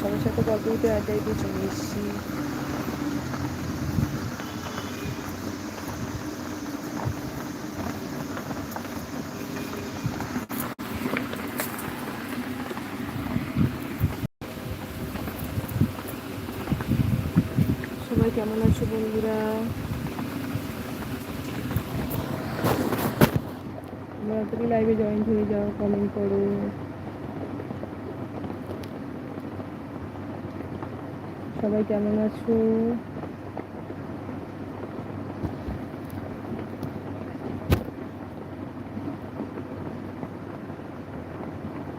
সবার সাথে গল্প দিতে আড্ডায় দিয়ে চলে এসেছি সবাই কেমন আছো বন্ধুরা তাড়াতাড়ি লাইভে জয়েন হয়ে যাও কমেন্ট করো সবাই কেমন আছো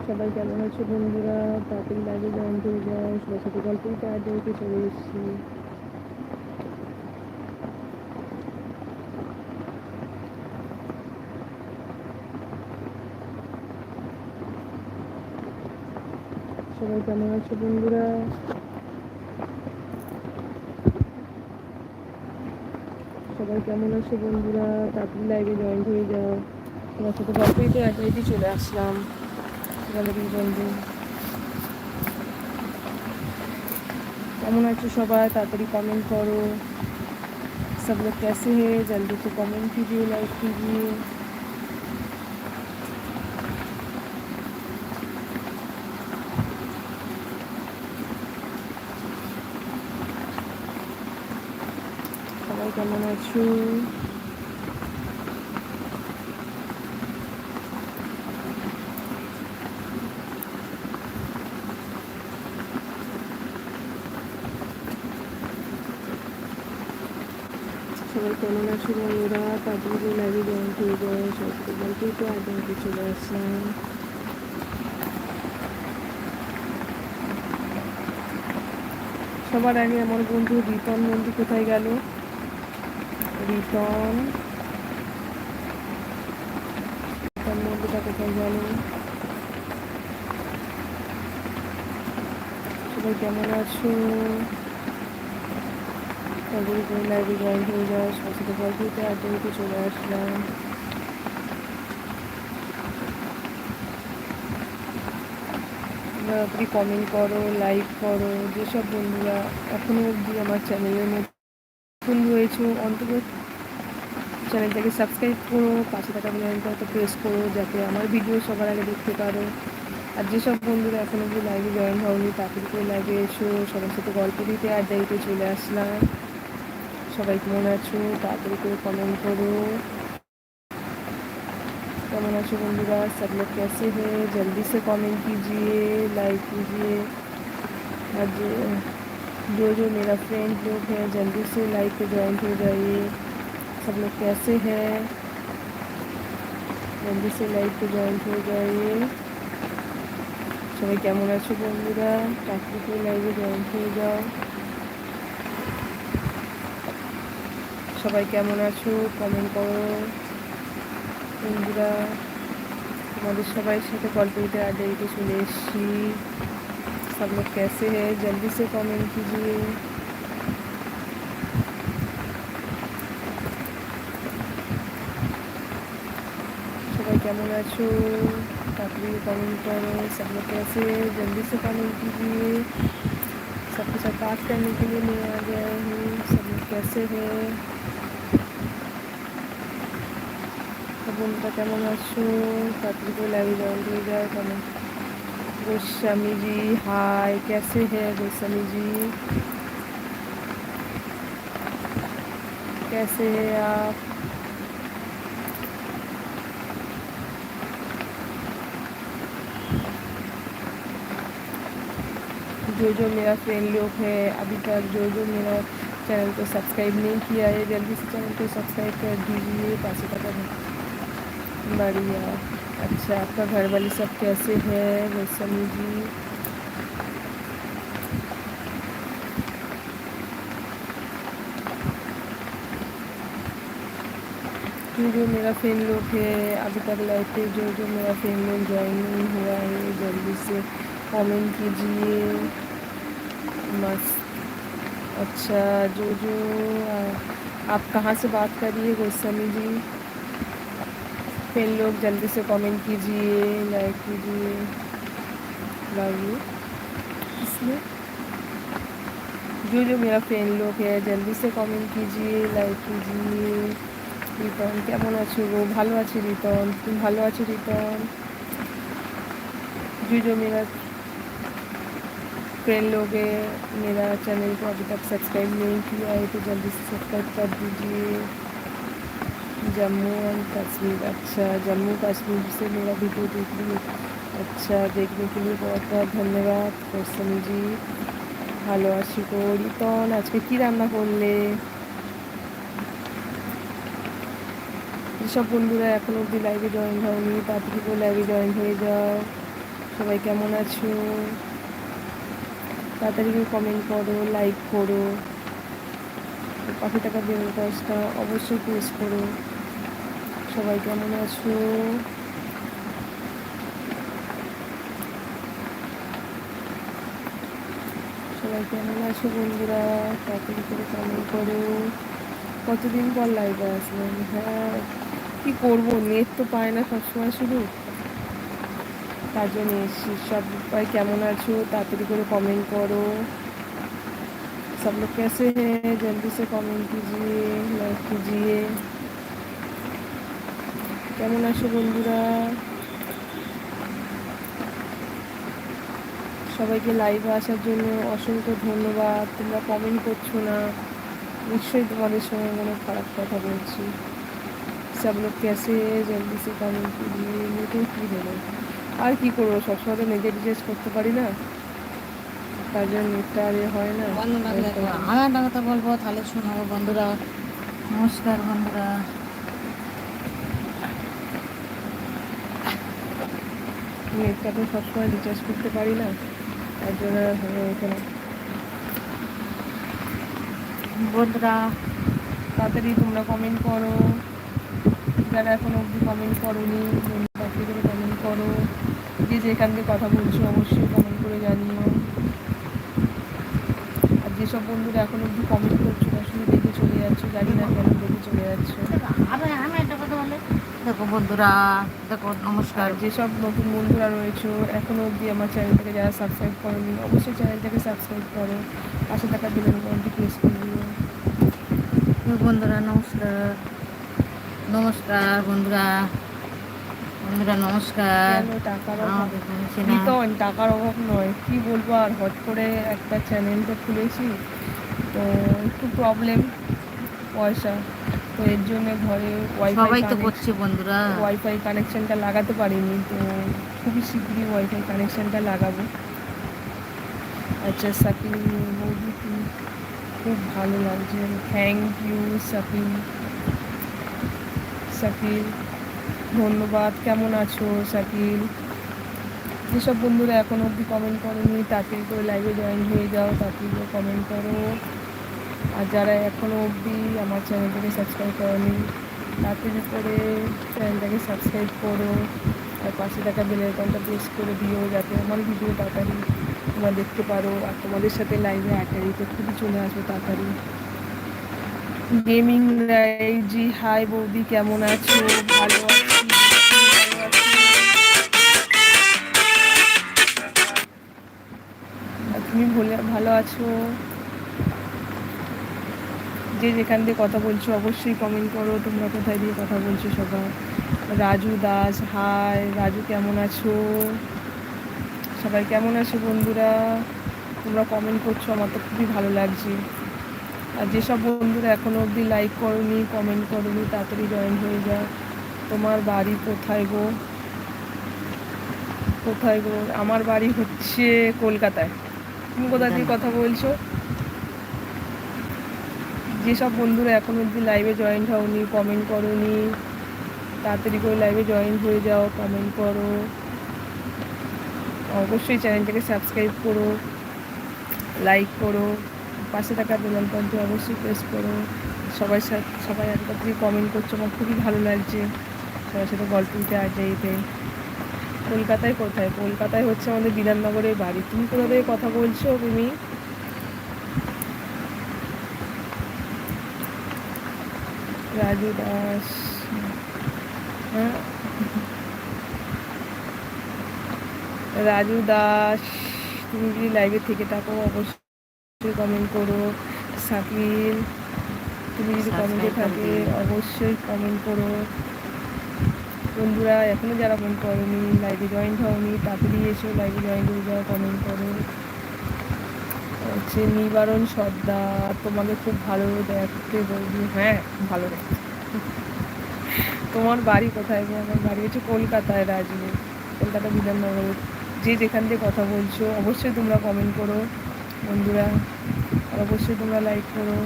সবাই কেমন আছো বন্ধুরা তাড়াতাড়ি লাইভে জয়েন হয়ে যাও সবার সাথে গল্প দিতে আড্ডা দিতে চলে এসেছি সবাই কেমন আছো বন্ধুরা সবাই কেমন আছে বন্ধুরা? তাড়াতাড়ি লাইভে জয়েন হয়ে যাও। তোমার সাথে গল্পই তো একা চলে আসলাম। বন্ধু। কেমন আছো সবাই? তাড়াতাড়ি কমেন্ট করো। সব লোক কেসে হে জলদি তো কমেন্ট কিজিও লাইক কিজিও আছো সবাই কেমন আছো বন্ধুরা? তারপরে লাইভে জয়েন হয়ে যায় গল্পই তো আগে আগে চলে সবার আগে আমার বন্ধু রিতন বন্ধু কোথায় গেল? বন্ধুটা কোথায় গেল সবাই কেমন আছো? তারপরে করে লাইভে জয়েন হয়ে যাওয়া সাথে গল্প দিতে আড্ডা চলে আসলাম। তাড়াতাড়ি কমেন্ট করো লাইক করো, যেসব বন্ধুরা এখনও অবধি আমার চ্যানেলের নতুন রয়েছে, অন্তত চ্যানেলটাকে সাবস্ক্রাইব করো পাশে থাকা বেলাইনটা প্রেস করো যাতে আমার ভিডিও সবার আগে দেখতে পারো আর যেসব বন্ধুরা এখনও অবধি লাইভে জয়েন হওনি তাড়াতাড়ি করে লাইভে এসো সবার সাথে গল্প দিতে আড্ডা দিতে চলে আসলাম সবাই কেমন আছো তাড়াতাড়ি করে কমেন্ট করো কেমন আছো बंधुरा सब लोग कैसे हैं जल्दी से कमेंट कीजिए लाइक कीजिए और जो जो जो मेरा फ्रेंड लोग हैं जल्दी से लाइक पे ज्वाइन हो जाइए सब लोग कैसे हैं जल्दी से लाइक पे ज्वाइन हो जाइए সবাই কেমন আছো বন্ধুরা চাকরি করে লাইভে জয়েন হয়ে যাও সবাই কেমন আছো কমেন্ট করো বন্ধুরা তোমাদের সবাই সাথে গল্প দিতে আড্ডা দিতে চলে এসেছি सब लोग कैसे हैं जल्दी से कमेंट कीजिए কেমন আছো ताकि कमेंट करो सब लोग कैसे हैं जल्दी से कमेंट कीजिए सबके साथ बात करने के लिए मैं आ गया हूँ सब लोग कैसे हैं বন্ধুটা কেমন আছো তাড়াতাড়ি করে লাইভে জয়েন হয়ে যায় কেমন गोस्वामी जी हाय कैसे हैं गोस्वामी जी कैसे हैं आप जो जो मेरा फ्रेंड लोग है, अभी तक जो जो मेरा चैनल को सब्सक्राइब नहीं किया है, जल्दी से चैनल को सब्सक्राइब कर दीजिए, पास का बढ़िया। अच्छा आपका घर वाले सब कैसे है वैसमी जो? जो मेरा फ्रेंड लोग है, अभी तक लाइफ पे जो जो मेरा फ्रेंड लोग ज्वाइन नहीं हुआ है, जल्दी से कमेंट कीजिए। मस्त अच्छा जो जो आ, आप कहाँ से बात कर रही है गोस्वामी जी फिर लोग जल्दी से कमेंट कीजिए लाइक कीजिए लव यू इसमें जो जो मेरा फ्रेंड लोग है जल्दी से कमेंट कीजिए लाइक कीजिए রিতন কেমন আছো গো ভালো আছি রিতন তুমি ভালো আছো রিতন जो जो मेरा फ्रेंड लोग है मेरा चैनल को अभी तक सब्सक्राइब नहीं किया है तो जल्दी से सब्सक्राइब कर दीजिए जम्मू एंड कश्मीर अच्छा जम्मू कश्मीर से मेरा वीडियो देख लिए अच्छा देखने के लिए बहुत बहुत धन्यवाद কোসমি জি ভালো আছি গো রিতন আজকে কি রান্না করলে যেসব বন্ধুরা এখন অবধি লাইভে জয়েন হয়নি তাড়াতাড়ি করে লাইভে জয়েন হয়ে যাও সবাই কেমন আছো তাড়াতাড়ি কমেন্ট করো লাইক করো। পাখি টাকা বেল কাজটা অবশ্যই প্রেস করো। সবাই কেমন আছো? সবাই কেমন আছো বন্ধুরা? তাড়াতাড়ি করে কমেন্ট করো। কতদিন পর লাইভে আসলাম? হ্যাঁ কি করব? নেট তো পায় না সবসময় শুধু। তার জন্য এসছি সবাই কেমন আছো তাড়াতাড়ি করে কমেন্ট করো सब लोग कैसे हैं जल्दी से कमेंट कीजिए लाइक कीजिए কেমন আছো বন্ধুরা সবাইকে লাইভে আসার জন্য অসংখ্য ধন্যবাদ তোমরা কমেন্ট করছো না নিশ্চয়ই তোমাদের সঙ্গে কোনো খারাপ কথা বলছি সব লোক কেসে জলদি সে কমেন্ট कीजिए নতুন কী হলো আর কী করব? সবসময় তো নিজে রিচার্জ করতে পারি না। তার জন্য নেটটা আর হয় না। আমি একটা কথা বলব তাহলে শোনো বন্ধুরা। নমস্কার বন্ধুরা। নেটটা তো সবসময় রিচার্জ করতে পারি না। তার জন্য হয়ে ওঠে না বন্ধুরা। তাড়াতাড়ি তোমরা কমেন্ট করো। যারা এখন অবধি কমেন্ট করোনি তাড়াতাড়ি করে কমেন্ট করো। যে যেখান থেকে কথা বলছো অবশ্যই কমেন্ট করে জানিও। আর যেসব বন্ধুরা এখন অবধি কমেন্ট করছ না শুধু দেখে চলে যাচ্ছো জানি না কেন দেখে চলে যাচ্ছো। আমি আমি একটা কথা বলি। দেখো বন্ধুরা দেখো নমস্কার। যেসব নতুন বন্ধুরা রয়েছে এখনও অবধি আমার চ্যানেলটাকে যারা সাবস্ক্রাইব করেনি অবশ্যই চ্যানেলটাকে সাবস্ক্রাইব করো। পাশে থাকা বেলেন ঘন্টি প্রেস করে দিও। বন্ধুরা নমস্কার। নমস্কার বন্ধুরা। বন্ধুরা নমস্কার। কেন টাকার অভাব? নয়। কি বলব আর হট করে একটা চ্যানেল তো খুলেছি। তো একটু প্রবলেম পয়সা। তো এর জন্য ঘরে ওয়াইফাই তো করছে বন্ধুরা। ওয়াইফাই কানেকশনটা লাগাতে পারিনি তো খুবই শীঘ্রই ওয়াইফাই কানেকশনটা লাগাবো। আচ্ছা সাকিল বৌদি খুব ভালো লাগছে। থ্যাংক ইউ সাকিল সাকিল ধন্যবাদ, কেমন আছো সাকিল? যেসব বন্ধুরা এখন অবধি কমেন্ট করেনি তাড়াতাড়ি করে লাইভে জয়েন হয়ে যাও তাড়াতাড়ি করে কমেন্ট করো। আর যারা এখনও অবধি আমার চ্যানেলটাকে সাবস্ক্রাইব করেনি তাড়াতাড়ি করে চ্যানেলটাকে সাবস্ক্রাইব করো। আর পাশে থাকা বেল আইকনটা প্রেস করে দিও, যাতে আমার ভিডিও তাড়াতাড়ি তোমরা দেখতে পারো। আর তোমাদের সাথে লাইভে দিতে খুবই চলে আসো তাড়াতাড়ি। গেমিং জি হাই বৌদি, কেমন আছো? ভালো আছি? তুমি ভুলে ভালো আছো? যে যেখান দিয়ে কথা বলছো, অবশ্যই কমেন্ট করো। তোমরা কোথায় দিয়ে কথা বলছো সবাই? রাজু দাস হাই রাজু, কেমন আছো? সবাই কেমন আছো বন্ধুরা? তোমরা কমেন্ট করছ, আমার তো খুবই ভালো লাগছে। আর যেসব বন্ধুরা এখনও অবধি লাইক করনি কমেন্ট করনি, তাড়াতাড়ি জয়েন হয়ে যাও তোমার বাড়ি কোথায় গো? কোথায় গো? আমার বাড়ি হচ্ছে কলকাতায়। তুমি কোথা দিয়ে কথা বলছো। যেসব বন্ধুরা এখন অবধি লাইভে জয়েন হওনি কমেন্ট করোনি তাড়াতাড়ি করে লাইভে জয়েন হয়ে যাও কমেন্ট করো। অবশ্যই চ্যানেলটাকে সাবস্ক্রাইব করো লাইক করো পাশে থাকা বেল আইকনটি অবশ্যই প্রেস করো। সবাই সাথে সবাই একবার থেকে কমেন্ট করছ আমার খুবই ভালো লাগছে। সবার সাথে গল্প দিতে আড্ডা দিতে। কলকাতায় কোথায়? কলকাতায় হচ্ছে আমাদের বিধাননগরের বাড়ি। তুমি কোথা থেকে কথা বলছো তুমি? রাজু দাস। হ্যাঁ? রাজু দাস তুমি যদি লাইভে থেকে থাকো অবশ্যই কমেন্ট করো। সাকিল তুমি যদি কমেন্টে থাকে অবশ্যই কমেন্ট করো। বন্ধুরা এখনও যারা কমেন্ট করনি লাইভে জয়েন্ট হওনি, তাড়াতাড়ি এসো লাইভে জয়েন্ট হয়ে যাও কমেন্ট করো। হচ্ছে নিবারণ সর্দার তোমাকে খুব ভালো দেখতে বলবি। হ্যাঁ ভালো দেখতে। তোমার বাড়ি কোথায়? আমার বাড়ি হচ্ছে কলকাতায় রাজনীতি কলকাতা বিধাননগর। যে যেখান থেকে কথা বলছো, অবশ্যই তোমরা কমেন্ট করো, বন্ধুরা। অবশ্যই তোমরা লাইক করো।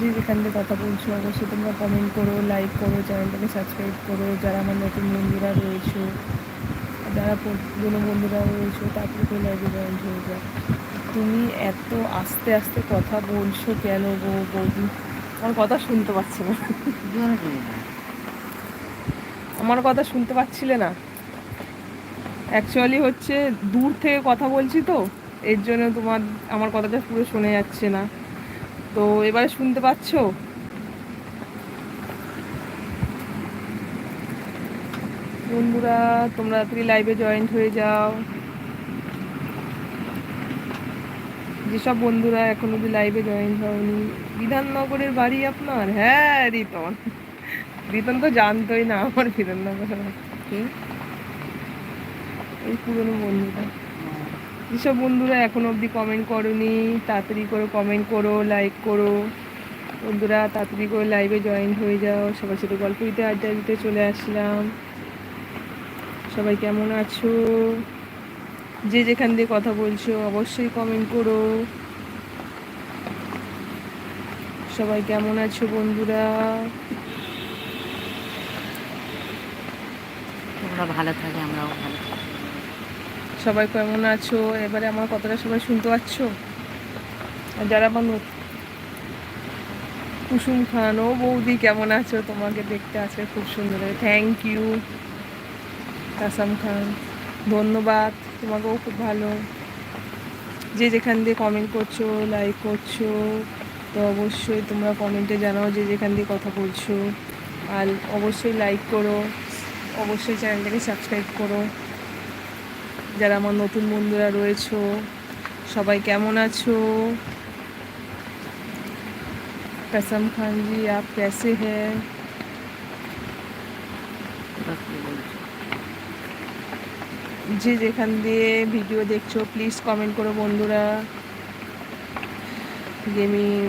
যে যেখান থেকে কথা বলছো। অবশ্যই তোমরা কমেন্ট করো লাইক করো চ্যানেলটাকে সাবস্ক্রাইব করো। যারা আমার নতুন বন্ধুরা রয়েছে, যারা পুরনো বন্ধুরা রয়েছে তারপরে তো লাইভে জয়েন হয়ে যায় তুমি এত আস্তে আস্তে কথা বলছো কেন গো বৌদি? আমার কথা শুনতে পাচ্ছি না। আমার কথা শুনতে পাচ্ছিলে না? অ্যাকচুয়ালি হচ্ছে দূর থেকে কথা বলছি তো, এর জন্য তোমার, আমার কথাটা পুরো শোনা যাচ্ছে না। তো এবারে শুনতে পাচ্ছো? বন্ধুরা তোমরা তাড়াতাড়ি লাইভে জয়েন্ট হয়ে যাও। যেসব বন্ধুরা এখন অব্দি লাইভে জয়েন হয়নি বিধাননগরের বাড়ি আপনার? হ্যাঁ রিতন। রিতন তো জানতোই না আমার বিধাননগরের। এই পুরনো বন্ধুরা যেসব বন্ধুরা এখন অবধি কমেন্ট করনি, তাড়াতাড়ি করে কমেন্ট করো লাইক করো। বন্ধুরা, তাড়াতাড়ি করে লাইভে জয়েন হয়ে যাও। সবার সাথে গল্প দিতে, আড্ডা দিতে চলে আসলাম। সবাই কেমন আছো? যে যেখান দিয়ে কথা বলছো, অবশ্যই কমেন্ট করো। সবাই কেমন আছো বন্ধুরা? তোমরা ভালো থাকে, আমরাও ভালো থাকি। সবাই কেমন আছো? এবারে আমার কথাটা সবাই শুনতে পাচ্ছ? যারা আমার কুসুম খান ও বৌদি, কেমন আছো? তোমাকে দেখতে আছে খুব সুন্দর থ্যাংক ইউ কাসাম খান। ধন্যবাদ, তোমাকেও খুব ভালো। যে যেখান দিয়ে কমেন্ট করছ লাইক করছ, তো অবশ্যই তোমরা কমেন্টে জানাও যে যেখান দিয়ে কথা বলছো। আর অবশ্যই লাইক করো, অবশ্যই চ্যানেলটাকে সাবস্ক্রাইব করো। যারা আমার নতুন বন্ধুরা রয়েছো সবাই কেমন আছো कसम खान जी आप कैसे हैं তোরা কি বলছো যে যেখান দিয়ে ভিডিও দেখছো প্লিজ কমেন্ট করো বন্ধুরা গেমিং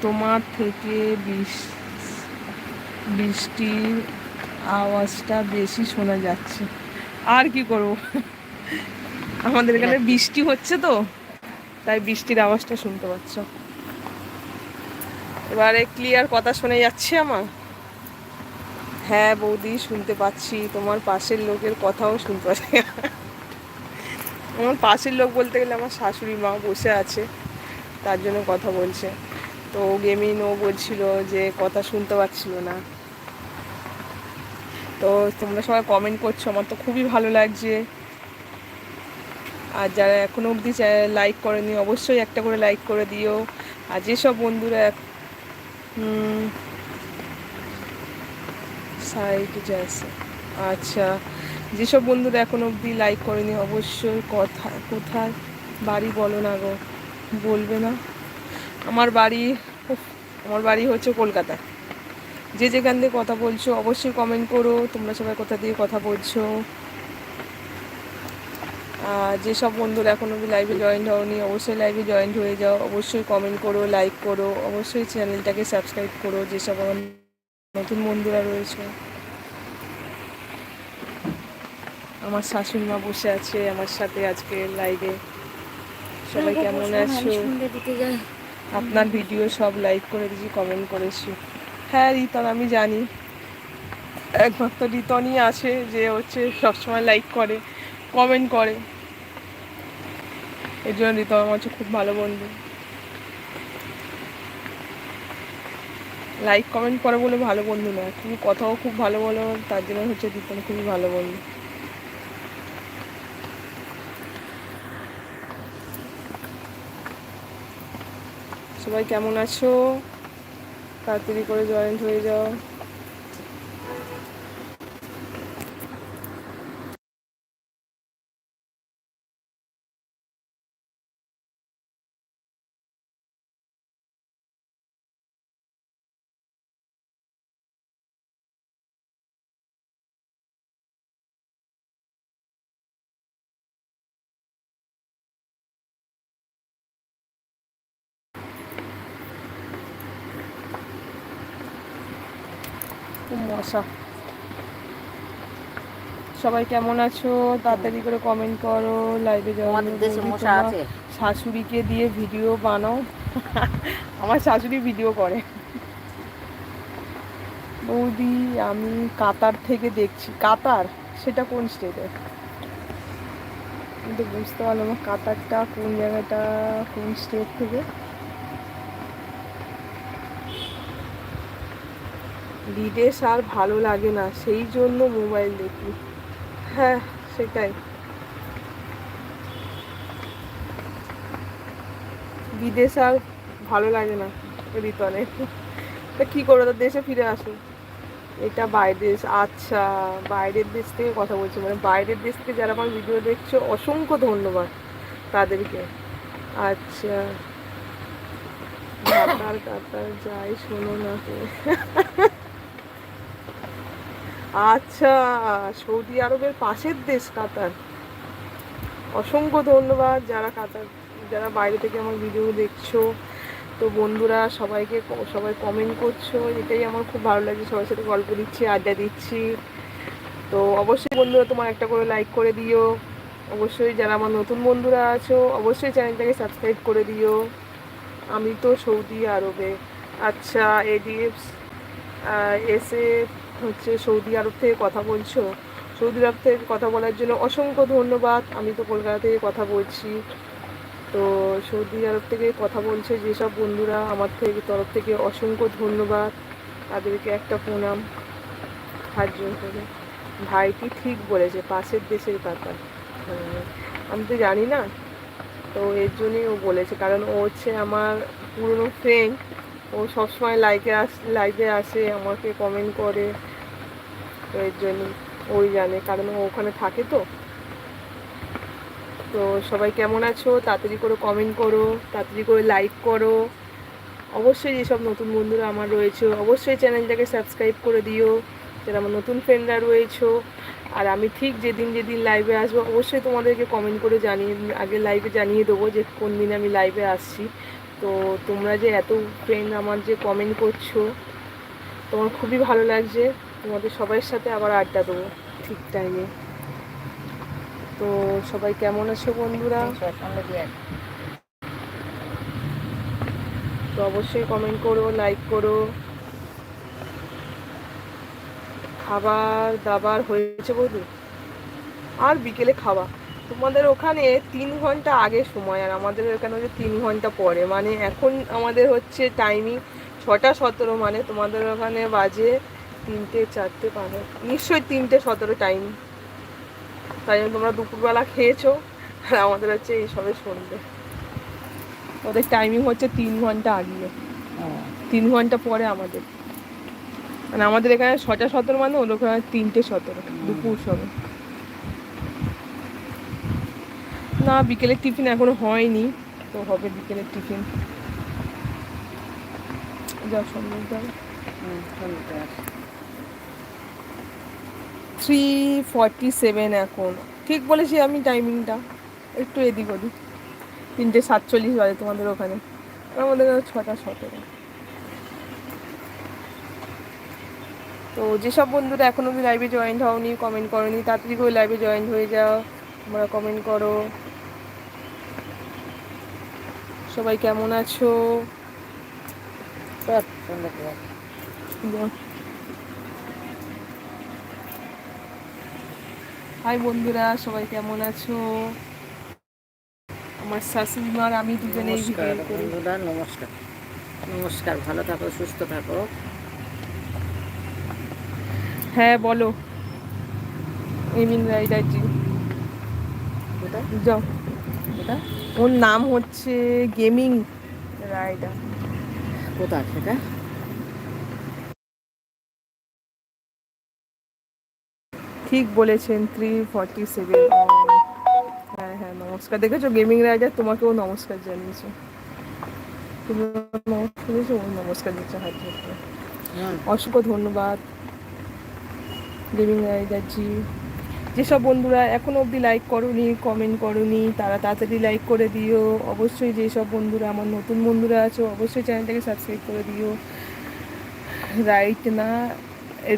তোমার থেকে বৃষ- বৃষ্টির আওয়াজটা বেশি শোনা যাচ্ছে আর কি করবো আমাদের এখানে বৃষ্টি হচ্ছে তো, তাই বৃষ্টির আওয়াজটা শুনতে পাচ্ছ। এবারে ক্লিয়ার কথা শোনা যাচ্ছে আমার। হ্যাঁ বৌদি, শুনতে পাচ্ছি। তোমার পাশের লোকের কথাও শুনতে পাচ্ছি। আমার পাশের লোক বলতে গেলে আমার শাশুড়ি মা বসে আছে, তার জন্য কথা বলছে। তো গেমিং ও বলছিল যে কথা শুনতে পাচ্ছিল না। তো তোমরা সবাই কমেন্ট করছ, আমার তো খুবই ভালো লাগছে। আর যারা এখনও অবধি লাইক করেনি, অবশ্যই একটা করে লাইক করে দিও। আর যেসব বন্ধুরা সাইড যাচ্ছে। আচ্ছা যেসব বন্ধুরা এখন অবধি লাইক করেনি, অবশ্যই কথা কোথায়? বাড়ি বলো না গো, বলবে না। আমার বাড়ি আমার বাড়ি হচ্ছে কলকাতা। যে যেখান দিয়ে কথা বলছো, অবশ্যই কমেন্ট করো। তোমরা সবাই কোথা দিয়ে কথা বলছো? যেসব বন্ধুরা এখন অবধি লাইভে জয়েন্ট হওনি অবশ্যই লাইভে জয়েন্ট হয়ে যাও। অবশ্যই কমেন্ট করো লাইক করো অবশ্যই চ্যানেলটাকে সাবস্ক্রাইব করো যেসব আমার নতুন বন্ধুরা রয়েছে। আমার শাশুড়ি মা বসে আছে আমার সাথে আজকে লাইভে সবাই কেমন আছো? আপনার ভিডিও সব লাইক করে দিয়েছি কমেন্ট করেছি। হ্যাঁ রিতন আমি জানি। একমাত্র রিতনই আছে যে হচ্ছে সবসময় লাইক করে কমেন্ট করে। এর জন্য রিতন আমার হচ্ছে খুব ভালো বন্ধু। লাইক কমেন্ট করে বলে ভালো বন্ধু না খুবই কথাও খুব ভালো বলো, তার জন্য হচ্ছে রিতন খুবই ভালো বন্ধু। সবাই কেমন আছো? তাড়াতাড়ি করে জয়েন্ট হয়ে যাও। বসা সবাই কেমন আছো? তাড়াতাড়ি করে কমেন্ট করো লাইভে মশা শাশুড়িকে দিয়ে ভিডিও বানাও। আমার শাশুড়ি ভিডিও করে। বৌদি আমি কাতার থেকে দেখছি। কাতার? সেটা কোন স্টেটে কিন্তু বুঝতে পারলাম কাতারটা কোন জায়গাটা কোন স্টেট থেকে? বিদেশ আর ভালো লাগে না, সেই জন্য মোবাইল দেখি। হ্যাঁ সেটাই। বিদেশ আর ভালো লাগে না রিতনে তা কী করো তো দেশে ফিরে আসো। এটা বাইরের দেশ আচ্ছা বাইরের দেশ থেকে কথা বলছি মানে বাইরের দেশ থেকে যারা আমার ভিডিও দেখছ, অসংখ্য ধন্যবাদ তাদেরকে। আচ্ছা। কাতার কাতার যাই, শোনো না। আচ্ছা সৌদি আরবের পাশের দেশ কাতার। অসংখ্য ধন্যবাদ যারা কাতার, যারা বাইরে থেকে আমার ভিডিও দেখছ। তো বন্ধুরা, সবাইকে সবাই কমেন্ট করছ, এটাই আমার খুব ভালো লাগছে সবার সাথে গল্প দিচ্ছি, আড্ডা দিচ্ছি। তো অবশ্যই বন্ধুরা, তোমার একটা করে লাইক করে দিও। অবশ্যই যারা আমার নতুন বন্ধুরা আছো, অবশ্যই চ্যানেলটাকে সাবস্ক্রাইব করে দিও। আমি তো সৌদি আরবে। আচ্ছা এডিএফ এসে হচ্ছে সৌদি আরব থেকে কথা বলছো। সৌদি আরব থেকে কথা বলার জন্য অসংখ্য ধন্যবাদ। আমি তো কলকাতা থেকে কথা বলছি। তো সৌদি আরব থেকে কথা বলছে যেসব বন্ধুরা আমার থেকে তরফ থেকে অসংখ্য ধন্যবাদ। তাদেরকে একটা প্রণাম। হাত জোর করে। ভাইটি ঠিক বলেছে পাশের দেশের হ্যাঁ, আমি তো জানি না। তো এর জন্যই ও বলেছে কারণ ও হচ্ছে আমার পুরনো ফ্রেন্ড ও সবসময় লাইকে আস লাইভে আসে, আমাকে কমেন্ট করে। তো এর জন্য ওই জানে, কারণ ও ওখানে থাকে তো। তো সবাই কেমন আছো? তাড়াতাড়ি করে কমেন্ট করো, তাড়াতাড়ি করে লাইক করো। অবশ্যই যেসব নতুন বন্ধুরা আমার রয়েছে, অবশ্যই চ্যানেলটাকে সাবস্ক্রাইব করে দিও। যারা আমার নতুন ফ্রেন্ডরা রয়েছো। আর আমি ঠিক যেদিন যেদিন লাইভে আসব, অবশ্যই তোমাদেরকে কমেন্ট করে জানিয়ে, আগে লাইভে জানিয়ে দেবো যে কোন দিন আমি লাইভে আসছি। তো তোমরা যে এত ফ্রেন্ড আমার যে কমেন্ট করছ, তোমার খুবই ভালো লাগছে। তোমাদের সবার সাথে আবার আড্ডা দেবো ঠিক টাইমে তো সবাই কেমন আছো বন্ধুরা? তো অবশ্যই কমেন্ট করো লাইক করো। খাবার দাবার হয়েছে বৌদি আর বিকেলে খাওয়া তোমাদের ওখানে তিন ঘণ্টা আগে সময়, আর আমাদের এখানে হচ্ছে তিন ঘণ্টা পরে। মানে এখন আমাদের হচ্ছে টাইমিং ছটা সতেরো মানে তোমাদের ওখানে বাজে তিনটে, চারটে পাঁচ নিশ্চয়ই তিনটে সতেরো টাইম তাই জন্য তোমরা দুপুরবেলা খেয়েছো, আর আমাদের হচ্ছে এই সবে সন্ধ্যে ওদের টাইমিং হচ্ছে তিন ঘণ্টা আগে তিন ঘণ্টা পরে আমাদের। মানে আমাদের এখানে ছটা সতেরো মানে ওর ওখানে তিনটে সতেরো, দুপুর সবে। না বিকেলের টিফিন এখনও হয়নি তো হবে বিকেলের টিফিন। যা সম্ভব যাও। থ্রি ফর্টি সেভেন এখন। ঠিক বলেছি আমি টাইমিংটা একটু এদিক ওদিক। তিনটে সাতচল্লিশ বাজে তোমাদের ওখানে। আমাদের ছটা সতেরো। তো যেসব বন্ধুরা এখনও লাইভে জয়েন্ট হওনি কমেন্ট করনি তাড়াতাড়ি করে লাইভে জয়েন্ট হয়ে যাও। তোমরা কমেন্ট করো। সবাই কেমন আছো? হাই বন্ধুরা সবাই কেমন আছো? আমার শাশুড়ি মার আমি নমস্কার বন্ধুরা নমস্কার। নমস্কার ভালো থাকো সুস্থ থাকো। হ্যাঁ বলো। এমিন রাইডার জি যাও। কোথায়? ওর নাম হচ্ছে গেমিং রাইডার। কোথায় সেটা? ঠিক বলেছেন থ্রি ফর্টি সেভেন হ্যাঁ হ্যাঁ নমস্কার। দেখেছ গেমিং রাইডার তোমাকেও নমস্কার জানিয়েছে। তুমি নমস্কার দিয়েছ ও নমস্কার দিচ্ছে হাত জোর অসংখ্য ধন্যবাদ। গেমিং রাইডারজি যেসব বন্ধুরা এখনও অবধি লাইক করনি কমেন্ট করনি, তারা তাড়াতাড়ি লাইক করে দিও। অবশ্যই যেসব বন্ধুরা, আমার নতুন বন্ধুরা আছো, অবশ্যই চ্যানেলটাকে সাবস্ক্রাইব করে দিও। রাইট না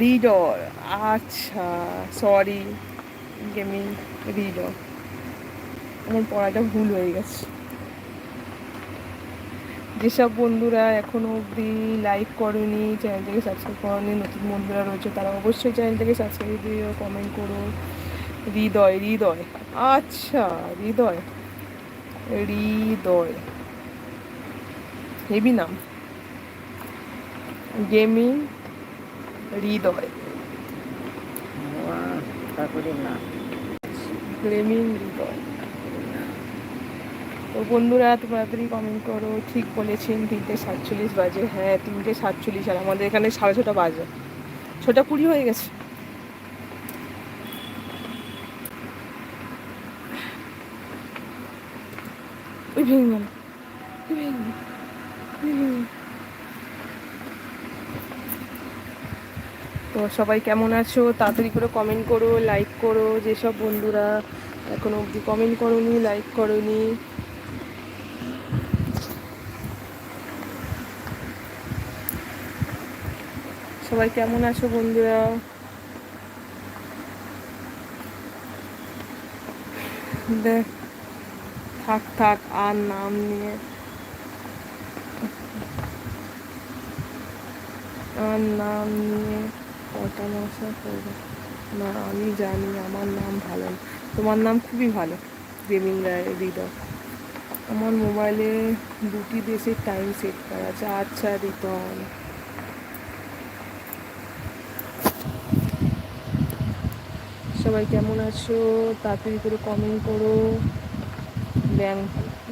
রিডর আচ্ছা সরি গেমিং রিডর আমার পড়াটা ভুল হয়ে গেছে। যেসব বন্ধুরা এখনও অবধি লাইক করেনি, চ্যানেলটাকে সাবস্ক্রাইব করেনি, নতুন বন্ধুরা রয়েছে, তারা অবশ্যই চ্যানেলটাকে সাবস্ক্রাইব দিও কমেন্ট করো। হৃদয় হৃদয়। আচ্ছা হৃদয়। হৃদয়। হেবি নাম। গেমিং হৃদয়। গেমিং হৃদয়। তো বন্ধুরা তাড়াতাড়ি কমেন্ট করো। ঠিক বলেছেন, তিনটে সাতচল্লিশ বাজে। হ্যাঁ তিনটে সাতচল্লিশ আর আমাদের এখানে সাড়ে ছটা বাজে। ছটা কুড়ি হয়ে গেছে। ওই ভেঙে গেল। তো সবাই কেমন আছো? তাড়াতাড়ি করে কমেন্ট করো লাইক করো, যেসব বন্ধুরা এখনও অবধি কমেন্ট করোনি লাইক করোনি। সবাই কেমন আছো বন্ধুরা? দেখ থাক থাক আর নাম নিয়ে। আর নাম নিয়ে কটা মশা করব? না, আমি জানি, আমার নাম ভালো না। তোমার নাম খুবই ভালো গেমিং হৃদয়। আমার মোবাইলে দুটি দেশের টাইম সেট করা আছে। আচ্ছা রিতন সবাই কেমন আছো? তাড়াতাড়ি করে কমেন্ট করো। ব্যাং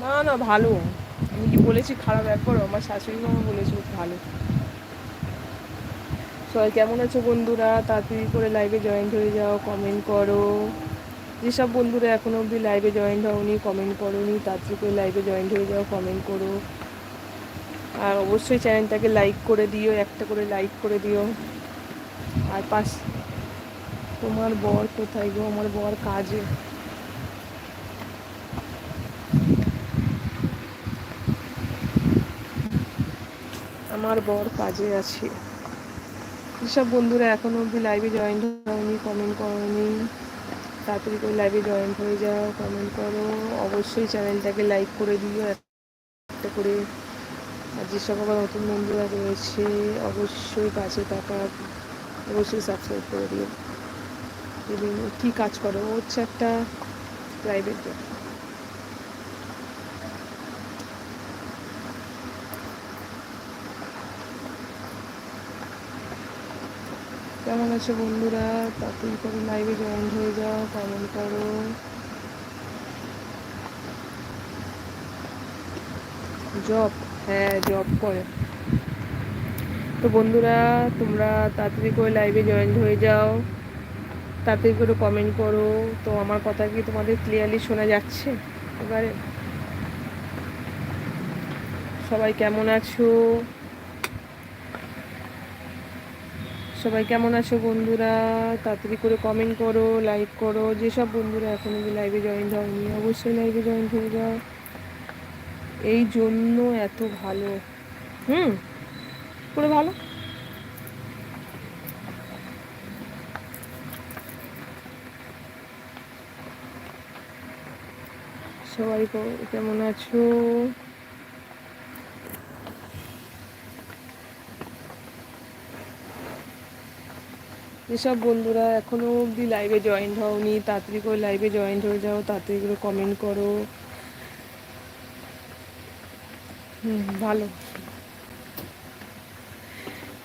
না না, ভালো। আমি কি বলেছি খারাপ একবারও? আমার শাশুড়ি মামা বলেছিল ভালো। সবাই কেমন আছো বন্ধুরা? তাড়াতাড়ি করে লাইভে জয়েন্ট হয়ে যাও কমেন্ট করো। যেসব বন্ধুরা এখনও অবধি লাইভে জয়েন্ট হওনি কমেন্ট করোনি, তাড়াতাড়ি করে লাইভে জয়েন্ট হয়ে যাও কমেন্ট করো। আর অবশ্যই চ্যানেলটাকে লাইক করে দিও, একটা করে লাইক করে দিও। আর পাশ তোমার বর কোথায় গো? আমার বর কাজে। আমার বর কাজে আছে। যেসব বন্ধুরা এখনও অবধি লাইভে জয়েন হয়নি কমেন্ট করনি। তাড়াতাড়ি করে লাইভে জয়েন হয়ে যাও কমেন্ট করো। অবশ্যই চ্যানেলটাকে লাইক করে দিও, একটা করে। আর যেসব আবার নতুন বন্ধুরা রয়েছে, অবশ্যই কাছে থাকা, অবশ্যই সাবস্ক্রাইব করে দিও। কী কাজ করো? হচ্ছে একটা প্রাইভেট জব কেমন আছে বন্ধুরা? তাড়াতাড়ি করে লাইভে জয়েন হয়ে যাও কমেন্ট করো। জব হ্যাঁ জব করে। তো বন্ধুরা, তোমরা তাড়াতাড়ি করে লাইভে জয়েন হয়ে যাও। তাড়াতাড়ি করে কমেন্ট করো। তো আমার কথা কি তোমাদের ক্লিয়ারলি শোনা যাচ্ছে? এবারে সবাই কেমন আছো? সবাই কেমন আছো বন্ধুরা? তাড়াতাড়ি করে কমেন্ট করো লাইক করো। যেসব বন্ধুরা এখন অব্দি লাইভে জয়েন হয়নি, অবশ্যই লাইভে জয়েন হয়ে যাও। এই জন্য এত ভালো। হুম? পুরো ভালো? সবাই কেমন আছো? যেসব বন্ধুরা এখনও অবধি লাইভে জয়েন্ট হওনি। তাড়াতাড়ি করে লাইভে জয়েন্ট হয়ে যাও, তাড়াতাড়ি করে কমেন্ট করো। হুম, ভালো।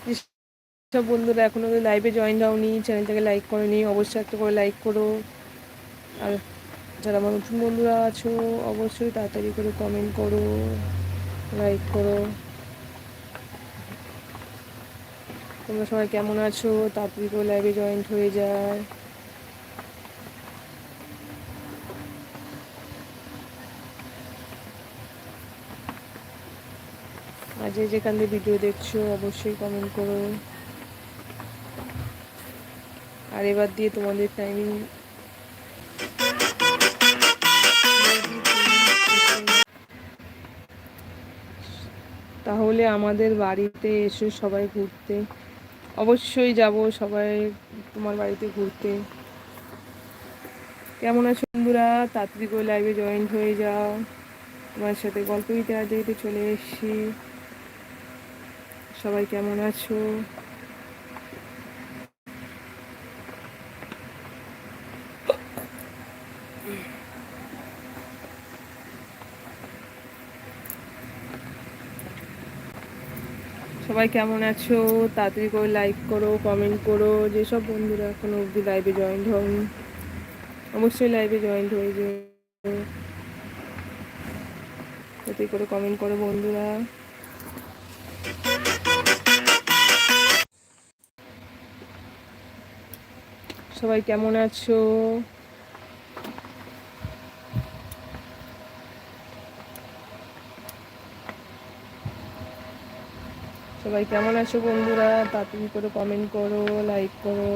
যেসব বন্ধুরা এখনও লাইভে জয়েন্ট হওনি চ্যানেলটাকে লাইক করোনি, অবশ্যই একটা করে লাইক করো। আর যারা আমার নতুন বন্ধুরা আছো, অবশ্যই তাড়াতাড়ি করে কমেন্ট করো লাইক করো। তোমরা সবাই কেমন আছো? করে লাইভে জয়েন্ট হয়ে যায় আর যে যেখান দিয়ে ভিডিও দেখছ, অবশ্যই কমেন্ট করো। আর এবার দিয়ে তোমাদের টাইমিং তাহলে আমাদের বাড়িতে এসো সবাই ঘুরতে। অবশ্যই যাব সবাই তোমার বাড়িতে ঘুরতে। কেমন আছো বন্ধুরা? তাড়াতাড়ি করে লাইভে জয়েন্ট হয়ে যাও। তোমার সাথে গল্প আজ চলে এসছি। সবাই কেমন আছো? সবাই কেমন আছো? তাড়াতাড়ি করে লাইক করো কমেন্ট করো। যেসব বন্ধুরা এখনও অবধি লাইভে জয়েন্ট হন অবশ্যই লাইভে জয়েন্ট হয়ে তাড়াতাড়ি করে কমেন্ট করো বন্ধুরা। সবাই কেমন আছো? সবাই কেমন আছো বন্ধুরা? তাড়াতাড়ি করে কমেন্ট করো লাইক করো।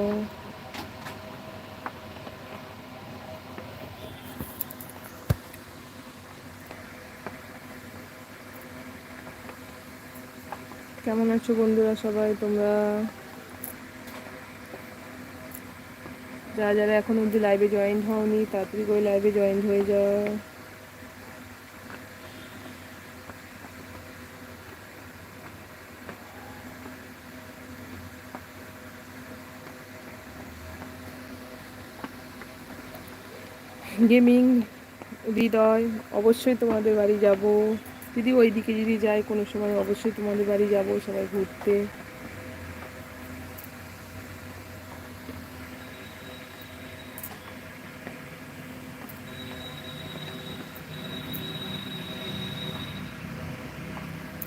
কেমন আছো বন্ধুরা সবাই? তোমরা? যারা যারা এখন অবধি লাইভে জয়েন হওনি, তাড়াতাড়ি করে লাইভে জয়েন হয়ে যাও। গেমিং, হৃদয়, অবশ্যই তোমাদের বাড়ি যাব। যদি ওইদিকে যদি যাই কোনো সময়, অবশ্যই তোমাদের বাড়ি যাব সবাই ঘুরতে।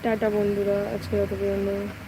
টাটা বন্ধুরা আজকে অত পর্যন্ত।